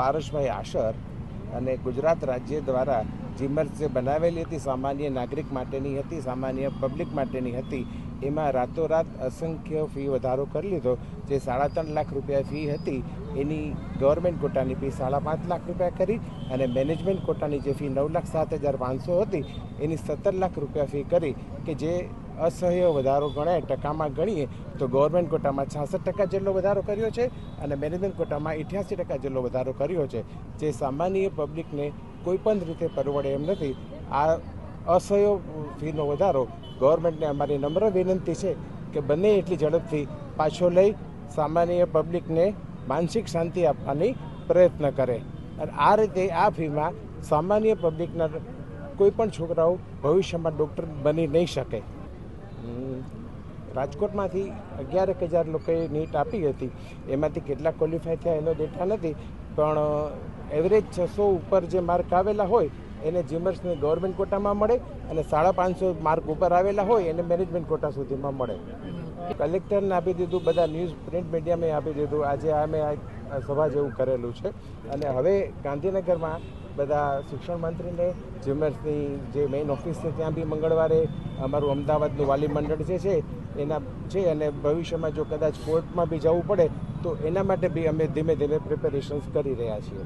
પારસભાઈ આશર અને ગુજરાત રાજ્ય દ્વારા જીમર્સ જે બનાવેલી હતી સામાન્ય નાગરિક માટેની હતી, સામાન્ય પબ્લિક માટેની હતી, એમાં રાતોરાત અસંખ્ય ફી વધારો કરી લીધો. જે સાડા ત્રણ લાખ રૂપિયા ફી હતી, એની ગવર્મેન્ટ કોટાની ફી સાડા પાંચ લાખ રૂપિયા કરી અને મેનેજમેન્ટ કોટાની જે ફી નવ લાખ સાત હજાર પાંચસો હતી, એની સત્તર લાખ રૂપિયા ફી કરી કે જે અસહ્ય વધારો ગણાય ટકામાં ગણીએ તો ગવર્મેન્ટ કોટામાં છાસઠ ટકા જેટલો વધારો કર્યો છે અને મેનેજમેન્ટ કોટામાં અઠ્યાસી ટકા જેટલો વધારો કર્યો છે. જે સામાન્ય પબ્લિકને કોઈપણ રીતે પરવડે એમ નથી. આ અસહ્ય ફીનો વધારો ગવર્મેન્ટને અમારી નમ્ર વિનંતી છે કે બંને એટલી ઝડપથી પાછો લઈ સામાન્ય પબ્લિકને માનસિક શાંતિ આપવાની પ્રયત્ન કરે. અને આ રીતે આ ફીમાં સામાન્ય પબ્લિકના કોઈ પણ છોકરાઓ ભવિષ્યમાં ડૉક્ટર બની નહીં શકે. રાજકોટમાંથી અગિયાર એક હજાર લોકોએ નીટ આપી હતી. એમાંથી કેટલા ક્વોલિફાય થયા એનો ડેટા નથી. પણ એવરેજ છસો ઉપર જે માર્ક આવેલા હોય એને જીમર્સને ગવર્મેન્ટ કોટામાં મળે અને સાડા પાંચસો માર્ક ઉપર આવેલા હોય એને મેનેજમેન્ટ કોટા સુધીમાં મળે. કલેક્ટરને આપી દીધું, બધા ન્યૂઝ, પ્રિન્ટ મીડિયામાં આપી દીધું. આજે અમે આ સભા જેવું કરેલું છે. અને હવે ગાંધીનગરમાં બધા શિક્ષણ મંત્રીને જીમર્સની જે મેઇન ઓફિસ છે ત્યાં બી મંગળવારે અમારું અમદાવાદનું વાલી મંડળ જે છે, એના છે અને ભવિષ્યમાં જો કદાચ કોર્ટમાં બી જવું પડે, તો એના માટે બી અમે ધીમે ધીમે પ્રિપેરેશન્સ કરી રહ્યા છીએ.